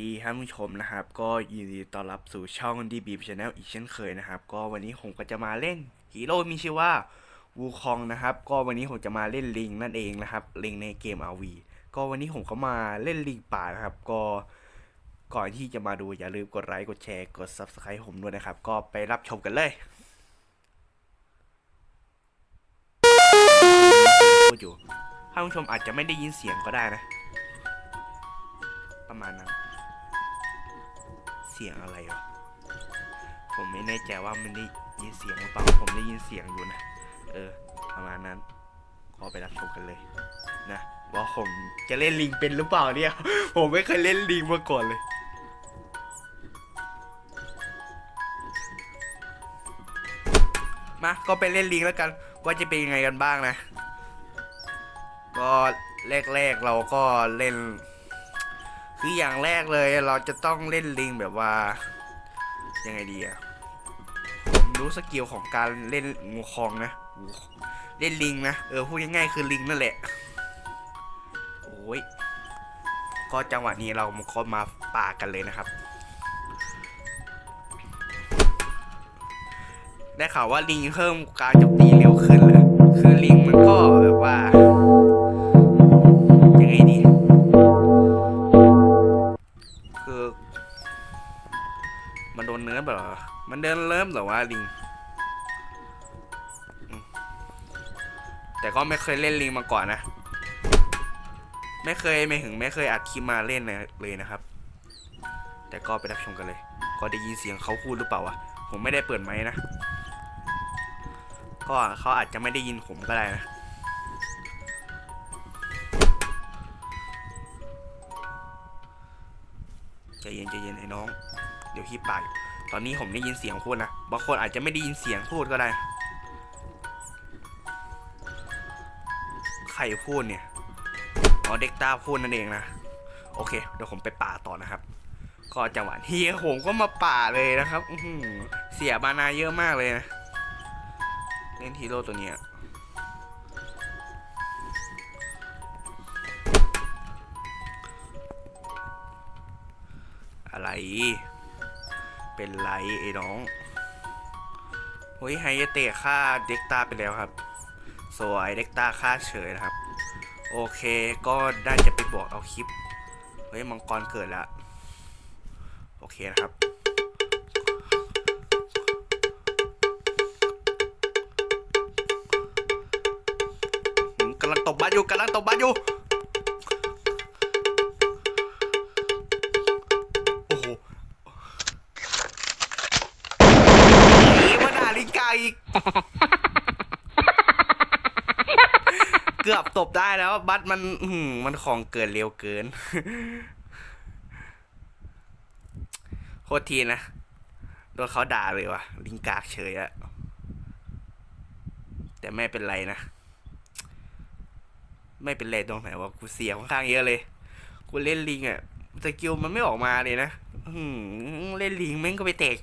ดีท่านผู้ชมนะครับ ก็ยินดีต้อนรับสู่ช่อง DB Channel อีกเช่นเคยนะครับ ก็วันนี้ผมก็จะมาเล่นฮีโร่มีชื่อว่าวูคองนะครับ ก็วันนี้ผมจะมาเล่นลิงนั่นเองนะครับลิงในเกม RV ก็วันนี้ผมก็มาเล่นลิงป่านะครับ ก็ก่อนที่จะมาดูอย่าลืมกดไลค์กดแชร์กด Subscribe ผมด้วยนะครับ ก็ไปรับชมกันเลยอยู่ท่านผู้ชมอาจจะไม่ได้ยินเสียงก็ได้นะ ประมาณนั้น สียงอะไรวะผมไม่แน่ใจว่ามันได้ยินเสียงหรือเปล่า ผมได้ยินเสียงอยู่นะ เออ ประมาณนั้นขอไปรับชมกันเลย นะ ว่าผมจะเล่นลิงเป็นหรือเปล่าเนี่ย ผมไม่เคยเล่นลิงมาก่อนเลยมาก็ไปเล่นลิงแล้วกัน ว่าจะเป็นยังไงกันบ้างนะ ก็แรกๆเราก็เล่น คืออย่างแรกเลยเราจะต้องเล่นลิงแบบว่า ยังไงดีอะรู้สกิลของการเล่นงูคองนะเล่นลิงนะเออพูดง่ายๆคือลิงนั่นแหละโอ้ยก็จังหวะนี้เราก็มาป่ากันเลยนะครับ ได้ข่าวว่าลิงเพิ่มการโจมตีเร็วขึ้นเลยคือลิง เหรอมันเดินเริ่มแต่ว่าลิง แต่ก็ไม่เคยเล่นลิงมาก่อนนะ ไม่เคยไม่ถึงไม่เคยอัดคลิปมาเล่นเลยนะครับ แต่ก็ไปรับชมกันเลย ก็ได้ยินเสียงเขาพูดหรือเปล่าวะ ผมไม่ได้เปิดไมค์นะ ก็เขาอาจจะไม่ได้ยินผมก็ได้นะใจเย็นใจเย็นไอ้น้อง เดี๋ยวพี่ปาก ตอนนี้ผมได้ยินเสียงพูดนะ บางคนอาจจะไม่ได้ยินเสียงพูดก็ได้ ใครพูดเนี่ยอ๋อเด็กตาพูดนั่นเองนะ โอเค เดี๋ยวผมไปป่าต่อนะครับ ก็จังหวะที่ผมก็มาป่าเลยนะครับอืเสียบานาเยอะมากเลยนะ เล่นฮีโร่ตัวเนี้ยอะไร เป็นไรไอ้น้องเฮ้ยไฮเยเตะฆ่าเด็กตาไปแล้วครับ สวยเด็กตาฆ่าเฉยนะครับ โอเคก็ได้จะไปบอกเอาคลิป เฮ้ยมังกรเกิดล้วโอเคนะครับกำลังตบบ้านอยู่กำลังตบบ้านอยู่ อีก เกือบตบได้แล้วบัตมันหือมันของเกินเร็วเกินโคตรทีนะ โดนเขาด่าเลยว่ะ ลิงกากเฉยอะแต่ไม่เป็นไรนะ ไม่เป็นไรตรงไหนว่ากูเสียค่อนข้างเยอะเลย กูเล่นลิงอะสกิลมันไม่ออกมาเลยนะ เล่นลิงแม่งก็ไปแตก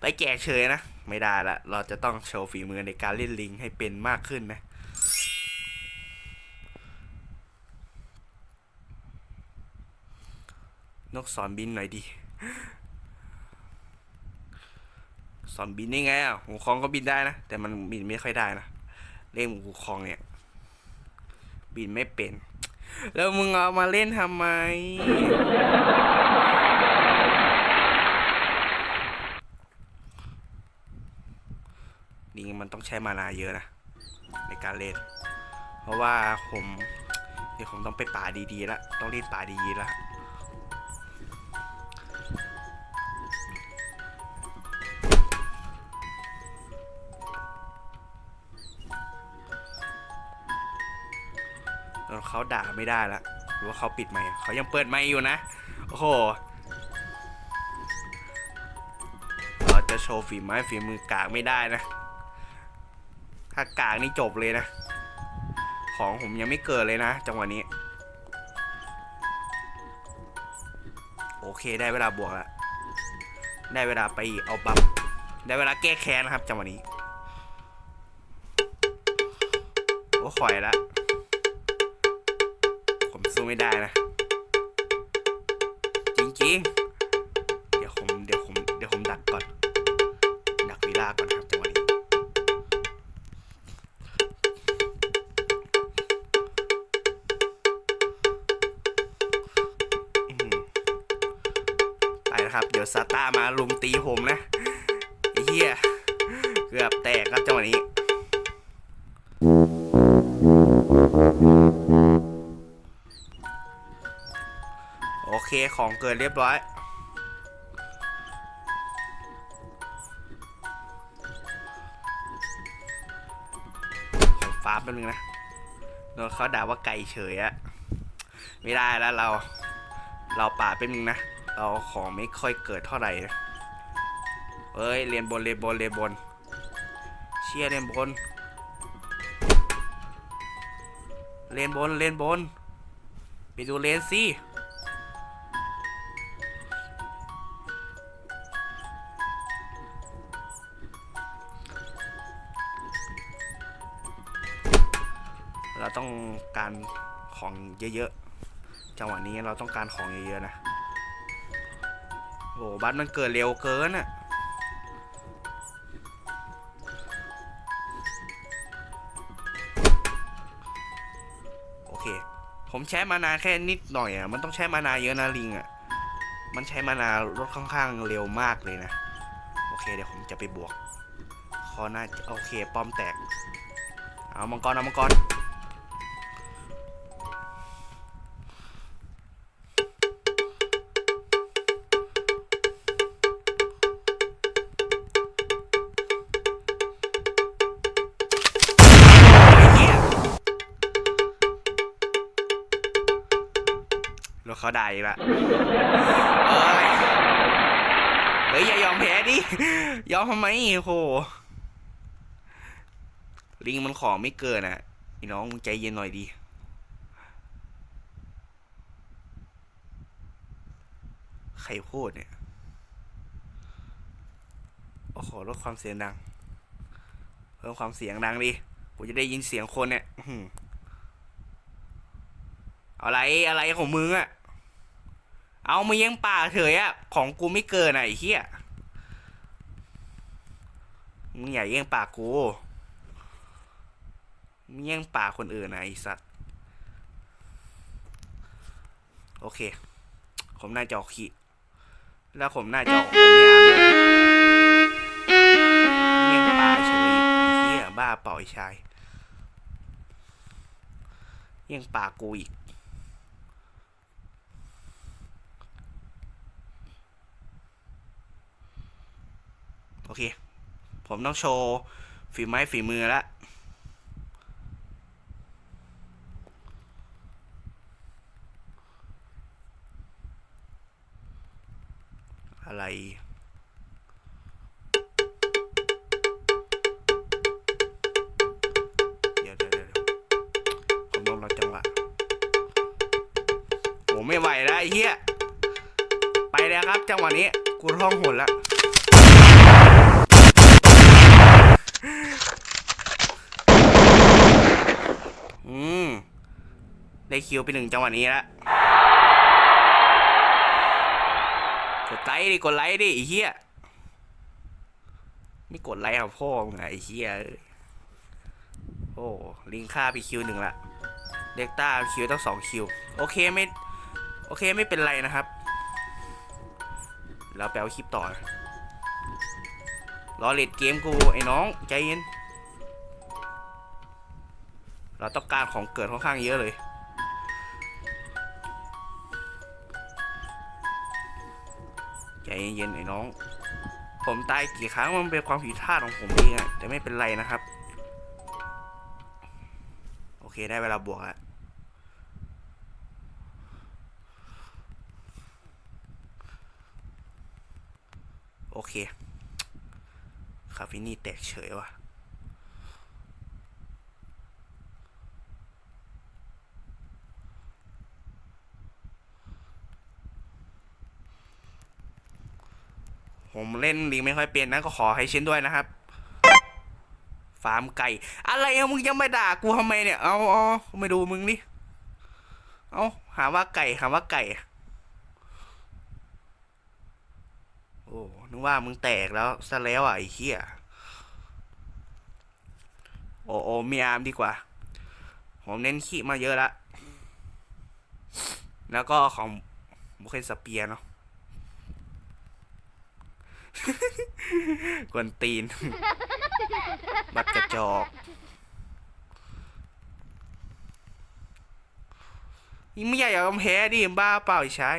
ไปแจกเฉยนะ ไม่ได้ละ เราจะต้องโชว์ฝีมือในการเล่นลิงให้เป็นมากขึ้นนะนกสอนบินหน่อยดิสอนบินได้ไงอะหูคองก็บินได้นะ แต่มันบินไม่ค่อยได้นะเล่นหูคองเนี่ย บินไม่เป็น แล้วมึงเอามาเล่นทำไม ลิงมันต้องใช้มานาเยอะนะ ในการเล่น เพราะว่าผมเดี๋ยวผมต้องไปป่าดีๆแล้วต้องเล่นป่าดีๆแล้วโดนเขาด่าไม่ได้ละหรือว่าเขาปิดไมค์เขายังเปิดไมค์อยู่นะ โอ้โหเราจะโชว์ฝีไม้ฝีมือกากไม่ได้นะ ถ้ากากนี่จบเลยนะ ของผมยังไม่เกิดเลยนะ จังหวะนี้ โอเคได้เวลาบวกแล้ว ได้เวลาไปเอาบัฟได้เวลาแก้แค้นนะครับจังหวะนี้โอ้ข่อยละผมสู้ไม่ได้นะ จริงๆ นะครับ เดี๋ยวซาต้ามาลุมตีผมนะเหี้ยเกือบแตกครับจังหวะนี้โอเคของเกิดเรียบร้อยฟ้าแป๊บนึงนะโดนเขาด่าว่าไก่เฉยอะไม่ได้แล้วเรา เราป่าดแป๊บนึงนะ เราของไม่ค่อยเกิดเท่าไหร่เอ้ยเรียนบนเรียนบนเรียนบน เชียเรียนบน เรียนบนเรียนบน ไปดูเลนสิเราต้องการของเยอะๆ จังหวะนี้เราต้องการของเยอะๆนะ โอ้บัสมันเกิดเร็วเกินอะโอเค ผมใช้มานาแค่นิดหน่อยอะมันต้องใช้มานาเยอะนะลิงอะมันใช้มานานลดค่อนข้างเร็วมากเลยนะ โอเคเดี๋ยวผมจะไปบวกคอน่าโอเคป้อมแตก เอามังกรเอามังกร เขาได้ละเอ้ยเฮ้ยอย่ายอมแพ้ดิ ยอมทำไมโหลิงมันของไม่เกินอะพี่น้องใจเย็นหน่อยดิใครพูดเนี่ยโอ้โหลดความเสียงดัง เพิ่มความเสียงดังดิกูจะได้ยินเสียงคนเนี่ยอื้อหืออะไรอะไรของมึงอะ เอามาเยังป่าเฉยอะของกูไม่เกินไอ้เหี้ยมึงอย่าแย่งป่ากูมึงแย่งป่าคนอื่นนะไอ้สัตว์ โอเค ผมน่าจะออกขี้แล้วผมน่าจะออกผมไม่อ่านด้วยแย่งป่าเฉยเหี้ยบ้าเปล่าไอ้ชายแย่งป่ากูอีก โอเค ผมต้องโชว์ฝีไม้ฝีมือแล้วอะไร เดี๋ยวเดี๋ยวเดี๋ยวผมต้องรอจังหวะโหไม่ไหวแล้วไอ้เหี้ย ไปแล้วครับจังหวะนี้ กูท่องหนแล้ว อืม ได้คิวไปหนึ่งจังหวะนี้แล้วกดไลค์ดิกดไลค์ดิไอ้เหี้ยไม่กดไลค์เอาพ่อมึงไอ้เหี้ยโอ้ลิงค่าไปคิวหนึ่งละเด็กต้าคิวต้องสองคิวโอเคไม่โอเคไม่เป็นไรนะครับ แล้วแปลว่าคลิปต่อรอเลดเกมกูไอ้น้องใจเย็นเราต้องการของเกิดค่อนข้างเยอะเลย ใจเย็นๆไอ้น้อง ผมตายกี่ครั้งมันเป็นความผิดพลาดของผมเองอะแต่ไม่เป็นไรนะครับ โอเคได้เวลาบวกแล้วโอเค คาฟินี่แตกเฉยว่ะ เล่นลิงไม่ค่อยเป็นนะก็ขอให้เช่นด้วยนะครับ ฟาร์มไก่ อะไรอะมึงยังไม่ด่ากูทำไมเนี่ย เอาเอาไม่ดูมึงนี่เอาหาว่าไก่หาว่าไก่โอ้นึกว่ามึงแตกแล้วซะแล้วอะไอ้เหี้ยโอ้โอ้มีอาร์มดีกว่า ผมเน้นขี้มาเยอะละแล้วก็ของบุคคนสเปียร์เนาะ กวนตีน บัตรกระจอกไม่อยากยอมแพ้ดิบ้าเปล่าไอ้ชาย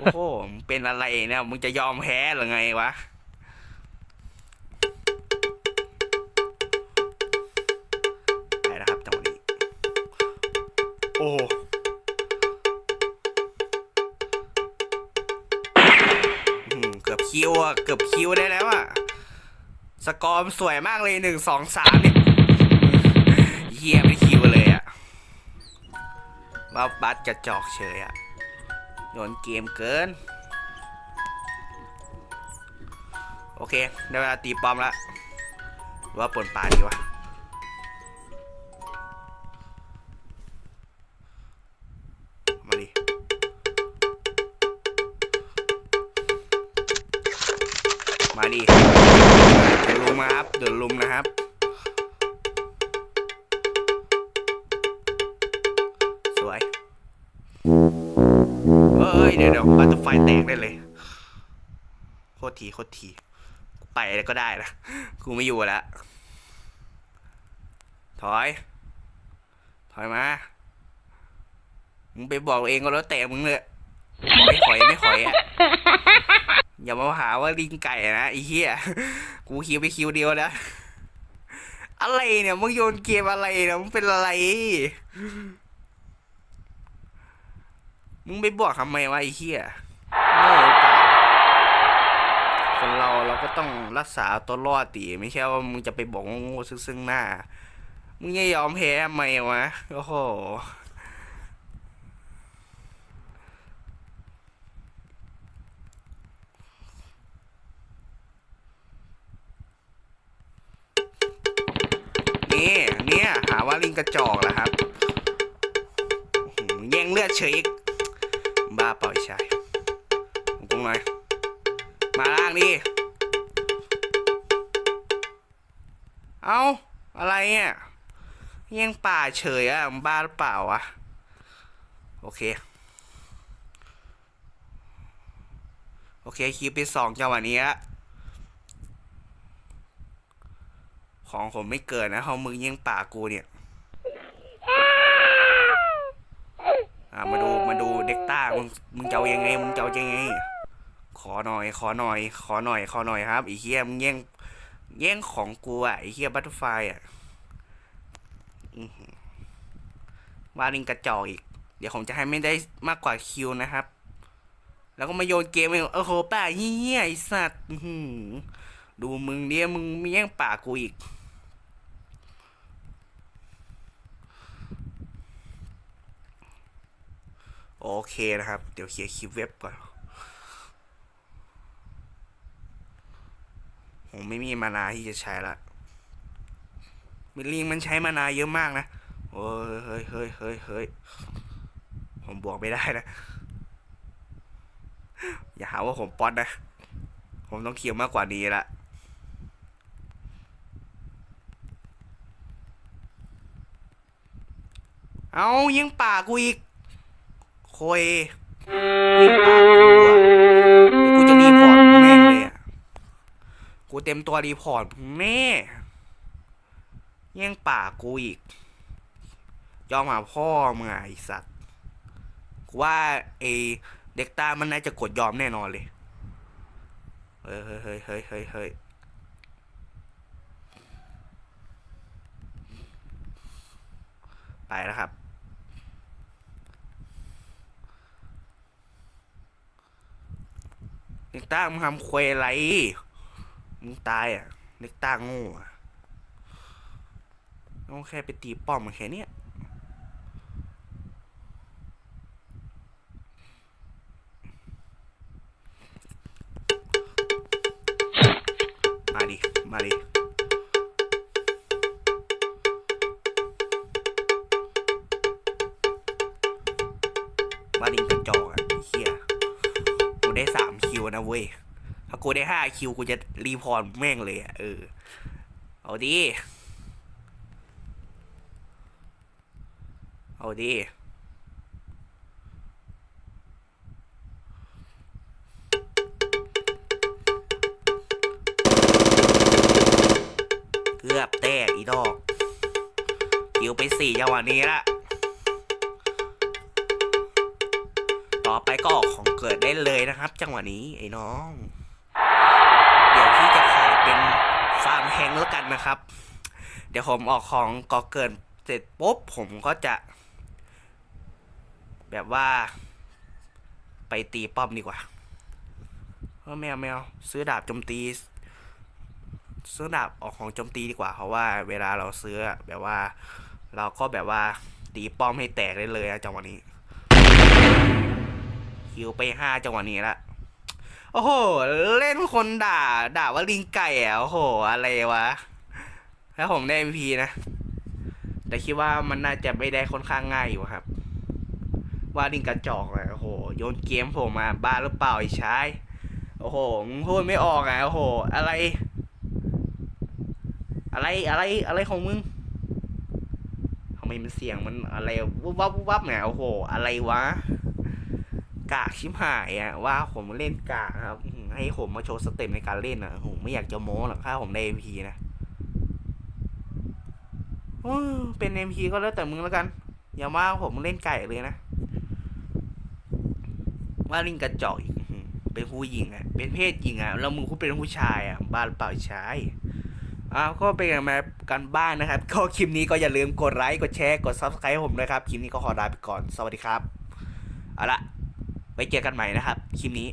โอ้โหเป็นอะไรเนี่ยมึงจะยอมแพ้หรือไงวะไปแล้วครับจังหวะนี้โอ้ คิวอะเกือบคิวได้แล้วอะสกอร์มสวยมากเลยหนึ่งสองสามเนี่ยเฮียไม่คิวเลยอะว่าบัสกระจอกเฉยอะโยนเกมเกิน โอเค ได้เวลาตีปอมละว่าปนปลาดีวะ ดิเดี๋ยวลุมาครับ เดี๋ยวลุมนะครับ สวยเอ้ยเดี๋ยวเดี๋ยวบัตเตอร์ไฟแตกได้เลย โคตรทีโคตรทีไปแล้วก็ได้นะกูไม่อยู่แล้ว ถอย ถอยมา มึงไปบอกเองก็แล้วแต่มึงเลยบอกไม่ขอยไม่ขอยอะ อย่ามาหาว่าลิงไก่นะไอ้เหี้ยกูคิวไปคิวเดียวนะอะไรเนี่ยมึงโยนเกมอะไรเนี่ยมึงเป็นอะไร มึงไปบอกทำไมวะไอ้เหี้ยโง่เปล่าคนเราเราก็ต้องรักษาตัวรอดตีไม่ใช่ว่ามึงจะไปบอกว่าโง่ซึ่งซึ่งหน้า มึงจะยอมแพ้ทำไมวะโอ้โห นี่ เนี่ย หาว่าลิงกระจอกแล้วครับแย่งเลือดเฉยอีก บ้าเปล่าไอ้ชายผมกุ้งหน่อยมาล่างดิ เอาอะไรเนี่ยแย่งป่าเฉยอะบ้าหรือเปล่าวะ โอเค โอเคคิวไปสองจังหวะนี้ละ ของผมไม่เกิดนะเขามึงย่งป่ากูเนี่ยอ่ามาดูมาดูเด็กต้ามึงมึงจะเอายังไงมึงเจะเอายังไง ขอหน่อย ขอหน่อย ขอหน่อย ขอหน่อยครับไอ้เหี้ยมึงแย่งแย่งของกูอะไอ้เหี้ยบัตเตอร์ไฟอะว่าลิงกระจอกอีก เดี๋ยวผมจะให้ไม่ได้มากกว่าคิวนะครับ แล้วก็มาโยนเกมเองโอ้โหป่าเหี้ยไอสัตว์ดูมึงเนี่ยมึงมีแย่งป่ากูอีก โอเคนะครับ เดี๋ยวเคลียร์คลิปเว็บก่อนผมไม่มีมานาที่จะใช้ละมิลลิงมันใช้มานาเยอะมากนะโอ้ยเฮ้ยเฮ้ยเฮ้ยเฮ้ยผมบวกไม่ได้นะ อย่าหาว่าผมป๊อตนะ ผมต้องเคียวมากกว่านี้ละเอายิงป่ากูอีก โคยยิงป่ากูอะกูจะรีพอร์ตแม่งเลยอะ กูเต็มตัวรีพอร์ตแน่แย่งป่ากูอีก ยอมหาพ่อมึงอะไอสัตว์ กูว่าไอเด็กตามันน่าจะกดยอมแน่นอนเลย เฮ้ยเฮ้ยเฮ้ยเฮ้ยเฮ้ยเฮ้ยไปแล้วครับ เด็กต้ามึงทำควยอะไรมึงตายอะเด็กต้าโง่อะต้องแค่ไปตีป้อมแค่เนี้ยมาดิ มาดิบ้าดิงกระจอกอะ นะเว้ยถ้ากูได้ห้าคิวกูจะรีพอร์ตแม่งเลยเออ เอาดี เอาดีเกือบแตกอีดอกคิวไปสี่จังหวะนี้ละ ก็ออกของเกิดได้เลยนะครับ จังหวะนี้ไอ้น้อง เดี๋ยวที่จะขายเป็นฟาร์มแฮงแล้วกันนะครับ เดี๋ยวผมออกของก่อเกิดเสร็จปุ๊บผมก็จะ แบบว่า ไปตีป้อมดีกว่าเออแมวแมวซื้อดาบโจมตี ซื้อดาบออกของโจมตีดีกว่า เพราะว่าเวลาเราซื้อแบบว่า เราก็แบบว่าตีป้อมให้แตกได้เลยอะจังหวะนี้ คิวไปห้าจังหวะนี้ละโอ้โห เล่นคนด่า ด่าว่าลิงไก่อะโอ้โห อะไรวะ แล้วผมได้ MP นะ แต่คิดว่ามันน่าจะไม่ได้ค่อนข้างง่ายอยู่ครับ ว่าลิงกระจอกอะโอ้โห โยนเกมผมมาบ้าหรือเปล่าไอ้ชายโอ้โหมึงพูดไม่ออกอะโอ้โห อะไร อะไรอะไรอะไรของมึงทำไมมันเสียงมันอะไรวุบวับวุบวับเนี่ยโอ้โห อะไรวะ กากชิบหายอะว่าผมเล่นกากครับ ให้ผมมาโชว์สเต็ปในการเล่นอะผมไม่อยากจะโม้หรอกถ้าผมได้ MP นะโอ้เป็น MP ก็แล้วแต่มึงแล้วกัน อย่าว่าผมเล่นไก่เลยนะ ว่าลิงกระจอกอีกเป็นผู้หญิงอะเป็นเพศหญิงอะแล้วมึงพูดเป็นผู้ชายอะบ้าหรือเปล่าชายอ้าวก็เป็นกันมากันบ้านนะครับ ก็คลิปนี้ก็อย่าลืมกดไลค์ กดแชร์ กด subscribe ผมด้วยครับ คลิปนี้ก็ขอลาไปก่อน สวัสดีครับ เอาละ ไว้เจอกันใหม่นะครับคลิปนี้